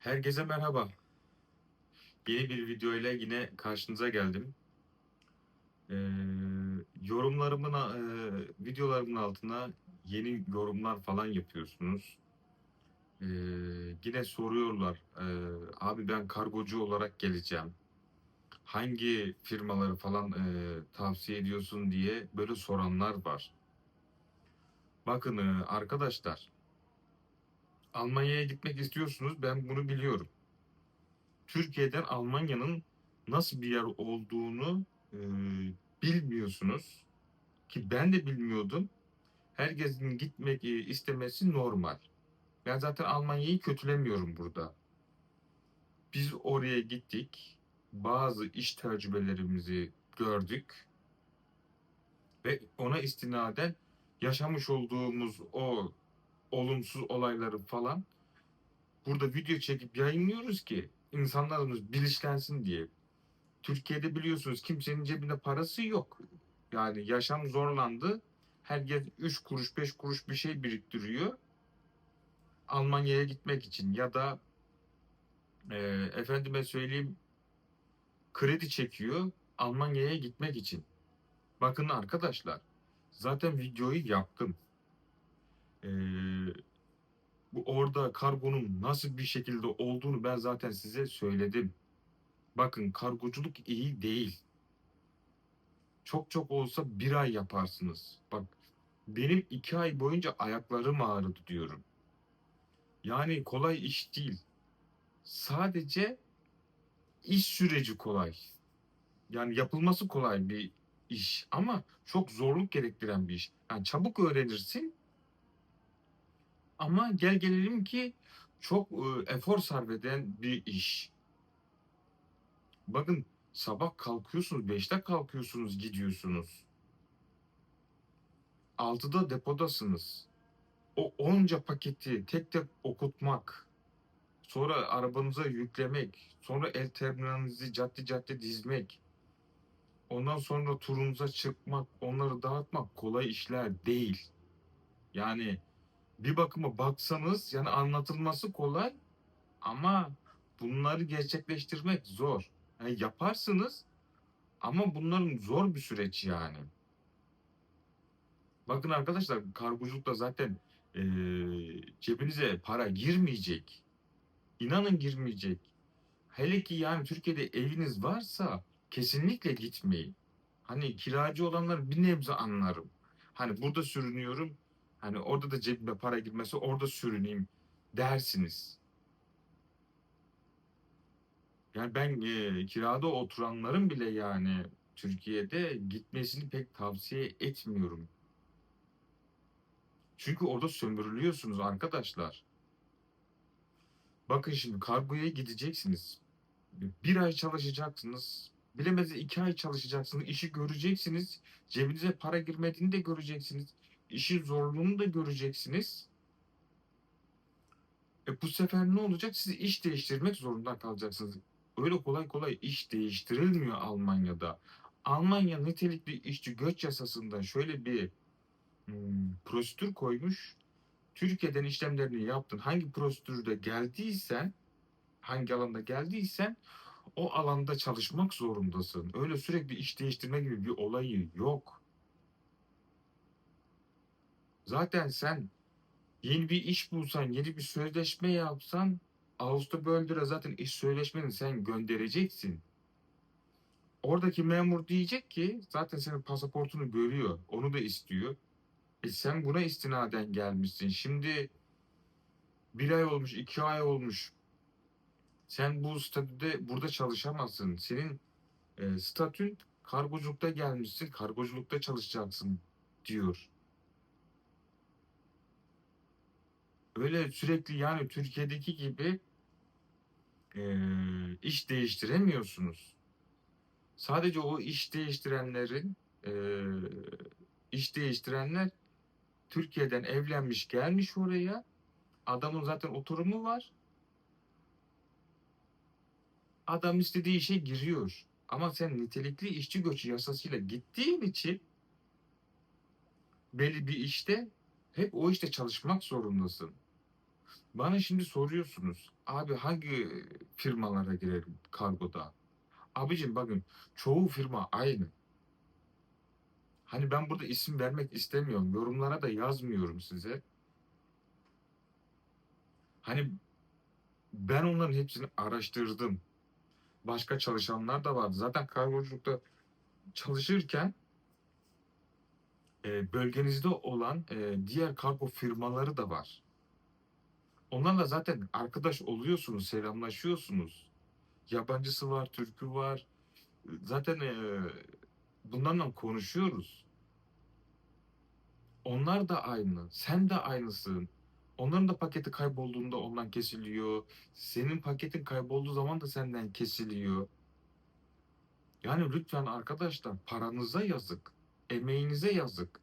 Herkese merhaba. Yeni bir video ile yine karşınıza geldim. Ee, yorumlarımın, e, videolarımın altına yeni yorumlar falan yapıyorsunuz. Ee, yine soruyorlar, e, abi ben kargocu olarak geleceğim. Hangi firmaları falan e, tavsiye ediyorsun diye böyle soranlar var. Bakın e, arkadaşlar, Almanya'ya gitmek istiyorsunuz, ben bunu biliyorum. Türkiye'den Almanya'nın nasıl bir yer olduğunu e, bilmiyorsunuz. Ki ben de bilmiyordum. Herkesin gitmek e, istemesi normal. Ben zaten Almanya'yı kötülemiyorum burada. Biz oraya gittik. Bazı iş tecrübelerimizi gördük. Ve ona istinaden yaşamış olduğumuz o olumsuz olayları falan burada video çekip yayınlıyoruz ki insanlarımız bilinçlensin diye. Türkiye'de biliyorsunuz kimsenin cebinde parası yok. Yani yaşam zorlandı. Herkes 3 kuruş 5 kuruş bir şey biriktiriyor. Almanya'ya gitmek için ya da e, efendime söyleyeyim kredi çekiyor Almanya'ya gitmek için. Bakın arkadaşlar zaten videoyu yaptım. Ee, bu orada kargonun nasıl bir şekilde olduğunu ben zaten size söyledim. Bakın kargoculuk iyi değil. Çok çok olsa bir ay yaparsınız. Bak benim iki ay boyunca ayaklarım ağrıdı diyorum. Yani kolay iş değil. Sadece iş süreci kolay. Yani yapılması kolay bir iş ama çok zorluk gerektiren bir iş. Yani çabuk öğrenirsin ama gel gelelim ki çok e, efor sarf eden bir iş. Bakın sabah kalkıyorsunuz, 5'te kalkıyorsunuz, gidiyorsunuz. 6'da depodasınız. O onca paketi tek tek okutmak, sonra arabanıza yüklemek, sonra el terminalinizi cadde cadde dizmek, ondan sonra turunuza çıkmak, onları dağıtmak kolay işler değil. Yani bir bakıma baksanız yani anlatılması kolay ama bunları gerçekleştirmek zor. Yani yaparsınız ama bunların zor bir süreç yani. Bakın arkadaşlar kargoculukta zaten eee, cebinize para girmeyecek. İnanın girmeyecek. Hele ki yani Türkiye'de eviniz varsa kesinlikle gitmeyin. Hani kiracı olanlar bir nebze anlarım. Hani burada sürünüyorum. Hani orada da cebime para girmesi orada sürüneyim dersiniz. Yani ben e, kirada oturanların bile yani Türkiye'de gitmesini pek tavsiye etmiyorum. Çünkü orada sömürülüyorsunuz arkadaşlar. Bakın şimdi kargoya gideceksiniz. Bir ay çalışacaksınız. Bilemediniz iki ay çalışacaksınız. işi göreceksiniz. Cebinize para girmediğini de göreceksiniz. İşin zorluğunu da göreceksiniz. E bu sefer ne olacak? Siz iş değiştirmek zorunda kalacaksınız. Öyle kolay kolay iş değiştirilmiyor Almanya'da. Almanya nitelikli işçi göç yasasında şöyle bir hmm, prosedür koymuş. Türkiye'den işlemlerini yaptın. Hangi prosedürde geldiysen, hangi alanda geldiysen o alanda çalışmak zorundasın. Öyle sürekli iş değiştirme gibi bir olayı yok. Zaten sen yeni bir iş bulsan, yeni bir sözleşme yapsan Ağustos böldüre zaten iş sözleşmeni sen göndereceksin. Oradaki memur diyecek ki zaten senin pasaportunu görüyor. Onu da istiyor. E sen buna istinaden gelmişsin. Şimdi bir ay olmuş, iki ay olmuş. Sen bu statüde burada çalışamazsın. Senin e, statün kargoculukta gelmişsin, kargoculukta çalışacaksın diyor. Öyle sürekli yani Türkiye'deki gibi e, iş değiştiremiyorsunuz. Sadece o iş değiştirenlerin e, iş değiştirenler Türkiye'den evlenmiş gelmiş oraya. Adamın zaten oturumu var. Adam istediği işe giriyor. Ama sen nitelikli işçi göçü yasasıyla gittiğin için belli bir işte hep o işte çalışmak zorundasın. Bana şimdi soruyorsunuz. Abi hangi firmalara girelim kargoda? Abicim bakın çoğu firma aynı. Hani ben burada isim vermek istemiyorum. Yorumlara da yazmıyorum size. Hani ben onların hepsini araştırdım. Başka çalışanlar da vardı. Zaten kargoculukta çalışırken e, bölgenizde olan e, diğer kargo firmaları da var. Onlarla zaten arkadaş oluyorsunuz, selamlaşıyorsunuz. Yabancısı var, Türk'ü var. Zaten e, bunlarla konuşuyoruz. Onlar da aynı. Sen de aynısın. Onların da paketi kaybolduğunda ondan kesiliyor. Senin paketin kaybolduğu zaman da senden kesiliyor. Yani lütfen arkadaşlar paranıza yazık. Emeğinize yazık.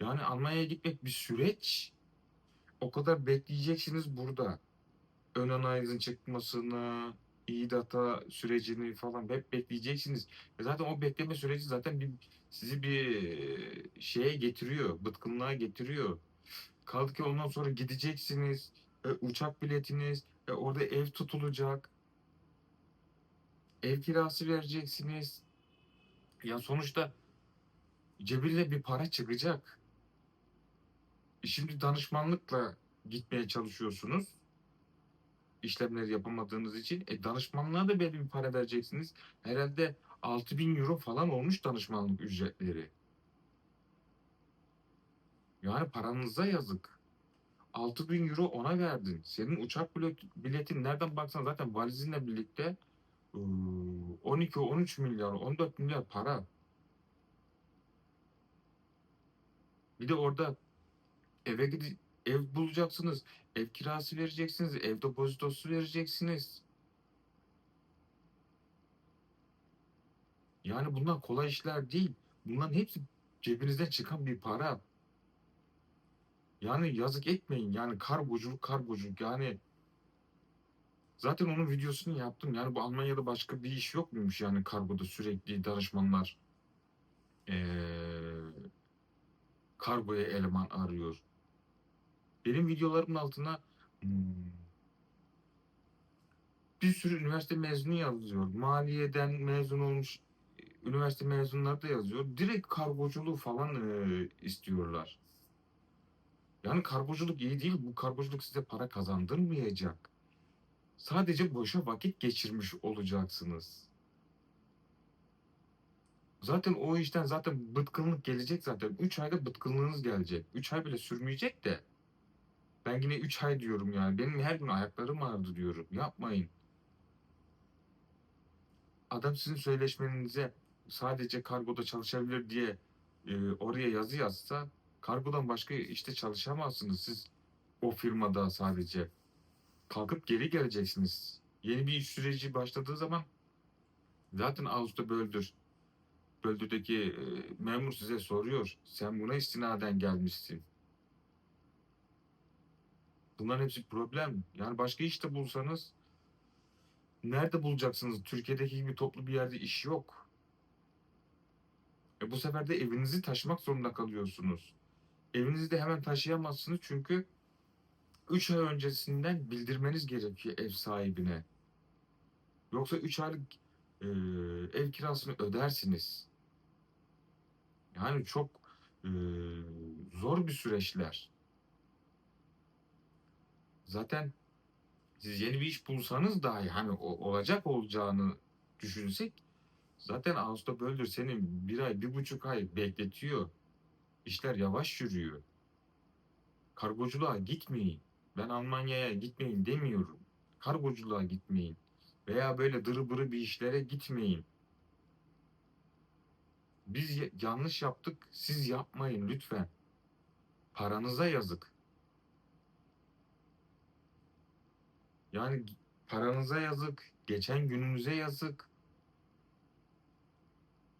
Yani Almanya'ya gitmek bir süreç. O kadar bekleyeceksiniz burada. Ön analizin çıkmasını, iyi data sürecini falan hep bekleyeceksiniz. E Zaten o bekleme süreci zaten bir sizi bir şeye getiriyor, bıtkınlığa getiriyor. Kaldı ki ondan sonra gideceksiniz, e, uçak biletiniz, e, orada ev tutulacak, ev kirası vereceksiniz. Ya sonuçta cebinde bir para çıkacak. Şimdi danışmanlıkla gitmeye çalışıyorsunuz. işlemleri yapamadığınız için. E danışmanlığa da belli bir para vereceksiniz. Herhalde 6000 euro falan olmuş danışmanlık ücretleri. Yani paranıza yazık. 6000 euro ona verdin. Senin uçak bilet, biletin nereden baksan zaten valizinle birlikte ıı, 12-13 milyar, 14 milyar para. Bir de orada eve gidi ev bulacaksınız. Ev kirası vereceksiniz. Ev depozitosu vereceksiniz. Yani bunlar kolay işler değil. Bunların hepsi cebinizden çıkan bir para. Yani yazık etmeyin. Yani kargoculuk kargoculuk. Yani zaten onun videosunu yaptım. Yani bu Almanya'da başka bir iş yok muymuş yani kargoda sürekli danışmanlar eee, kargoya eleman arıyor. Benim videolarımın altına hmm, bir sürü üniversite mezunu yazıyor. Maliyeden mezun olmuş üniversite mezunları da yazıyor. Direkt kargoculuğu falan eee, istiyorlar. Yani kargoculuk iyi değil. Bu kargoculuk size para kazandırmayacak. Sadece boşa vakit geçirmiş olacaksınız. Zaten o işten zaten bıtkınlık gelecek zaten. 3 ayda bıtkınlığınız gelecek. 3 ay bile sürmeyecek de. Ben yine 3 ay diyorum yani. Benim her gün ayaklarım ağrıdı diyorum. Yapmayın. Adam sizin sözleşmenize sadece kargoda çalışabilir diye e, oraya yazı yazsa kargodan başka işte çalışamazsınız. Siz o firmada sadece kalkıp geri geleceksiniz. Yeni bir iş süreci başladığı zaman zaten Ağustos böldür. Böldürdeki e, memur size soruyor. Sen buna istinaden gelmişsin. Bunların hepsi problem. Yani başka işte bulsanız nerede bulacaksınız? Türkiye'deki gibi toplu bir yerde iş yok. E bu sefer de evinizi taşımak zorunda kalıyorsunuz. Evinizi de hemen taşıyamazsınız çünkü 3 ay öncesinden bildirmeniz gerekiyor ev sahibine. Yoksa 3 aylık e, ev kirasını ödersiniz. Yani çok e, zor bir süreçler. Zaten siz yeni bir iş bulsanız dahi hani olacak olacağını düşünsek zaten Ağustos böldür senin bir ay bir buçuk ay bekletiyor. İşler yavaş yürüyor. Kargoculuğa gitmeyin. Ben Almanya'ya gitmeyin demiyorum. Kargoculuğa gitmeyin. Veya böyle dırı bir işlere gitmeyin. Biz ya- yanlış yaptık. Siz yapmayın lütfen. Paranıza yazık. Yani paranıza yazık. Geçen gününüze yazık.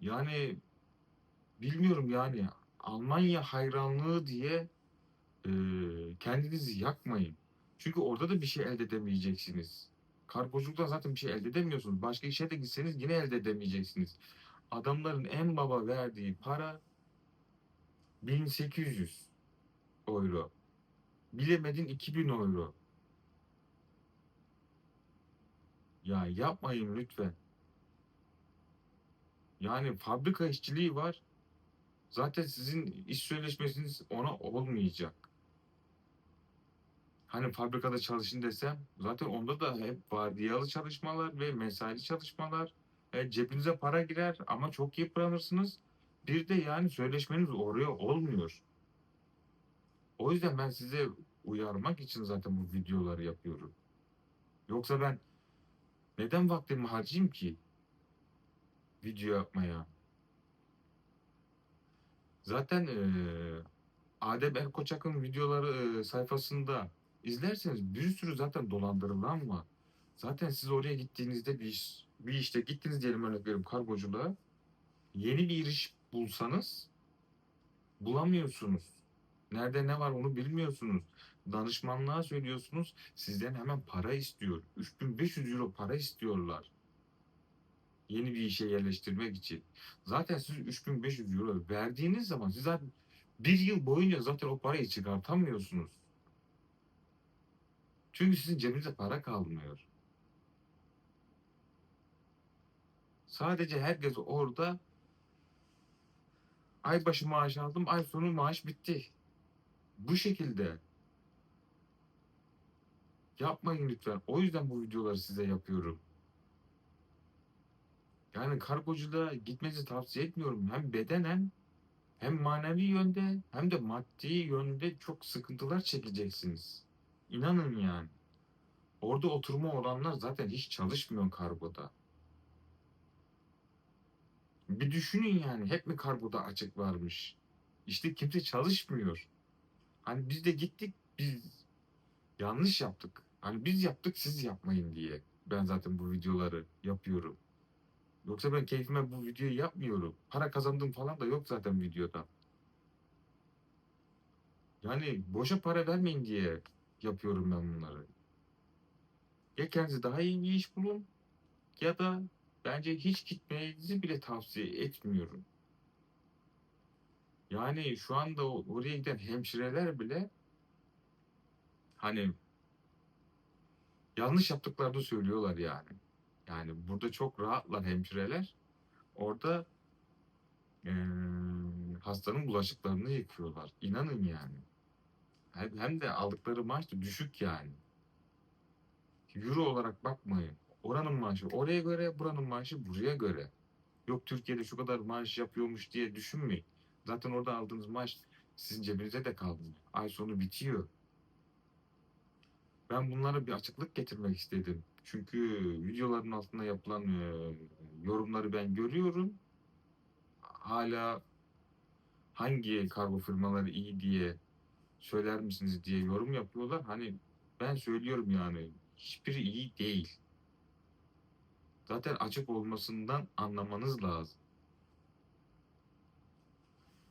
Yani bilmiyorum yani Almanya hayranlığı diye e, kendinizi yakmayın. Çünkü orada da bir şey elde edemeyeceksiniz. Kargoculuktan zaten bir şey elde edemiyorsunuz. Başka işe de gitseniz yine elde edemeyeceksiniz. Adamların en baba verdiği para 1800 euro. Bilemedin 2000 euro. Ya yapmayın lütfen. Yani fabrika işçiliği var. Zaten sizin iş sözleşmesiniz ona olmayacak. Hani fabrikada çalışın desem zaten onda da hep vardiyalı çalışmalar ve mesaili çalışmalar. E, cebinize para girer ama çok yıpranırsınız. Bir de yani sözleşmeniz oraya olmuyor. O yüzden ben size uyarmak için zaten bu videoları yapıyorum. Yoksa ben neden vaktimi harcayayım ki video yapmaya? Zaten eee Adem Erkoçak'ın videoları eee, sayfasında izlerseniz bir sürü zaten dolandırılan var. Zaten siz oraya gittiğinizde bir iş, bir işte gittiniz diyelim örnek veriyorum kargoculuğa. Yeni bir iş bulsanız bulamıyorsunuz. Nerede ne var onu bilmiyorsunuz. Danışmanlığa söylüyorsunuz. Sizden hemen para istiyor. 3500 euro para istiyorlar. Yeni bir işe yerleştirmek için. Zaten siz 3500 euro verdiğiniz zaman siz zaten bir yıl boyunca zaten o parayı çıkartamıyorsunuz. Çünkü sizin cebinizde para kalmıyor. Sadece herkes orada ay başı maaş aldım, ay sonu maaş bitti. Bu şekilde. Yapmayın lütfen. O yüzden bu videoları size yapıyorum. Yani kargoculuğa gitmenizi tavsiye etmiyorum. Hem bedenen hem manevi yönde hem de maddi yönde çok sıkıntılar çekeceksiniz. İnanın yani. Orada oturma olanlar zaten hiç çalışmıyor kargoda. Bir düşünün yani hep mi kargoda açık varmış? İşte kimse çalışmıyor. Hani biz de gittik biz yanlış yaptık. Hani biz yaptık siz yapmayın diye. Ben zaten bu videoları yapıyorum. Yoksa ben keyfime bu videoyu yapmıyorum. Para kazandığım falan da yok zaten videoda. Yani boşa para vermeyin diye yapıyorum ben bunları. Ya kendinize daha iyi bir iş bulun ya da bence hiç gitmenizi bile tavsiye etmiyorum. Yani şu anda oraya giden hemşireler bile hani yanlış yaptıklarını söylüyorlar yani. Yani burada çok rahatlar hemşireler. Orada eee, hastanın bulaşıklarını yıkıyorlar. İnanın yani. Hem de aldıkları maaş da düşük yani. Euro olarak bakmayın. Oranın maaşı oraya göre, buranın maaşı buraya göre. Yok Türkiye'de şu kadar maaş yapıyormuş diye düşünmeyin. Zaten orada aldığınız maaş sizin cebinize de kalmıyor. Ay sonu bitiyor. Ben bunlara bir açıklık getirmek istedim. Çünkü videoların altında yapılan e, yorumları ben görüyorum. Hala hangi kargo firmaları iyi diye söyler misiniz diye yorum yapıyorlar. Hani ben söylüyorum yani hiçbiri iyi değil. Zaten açık olmasından anlamanız lazım.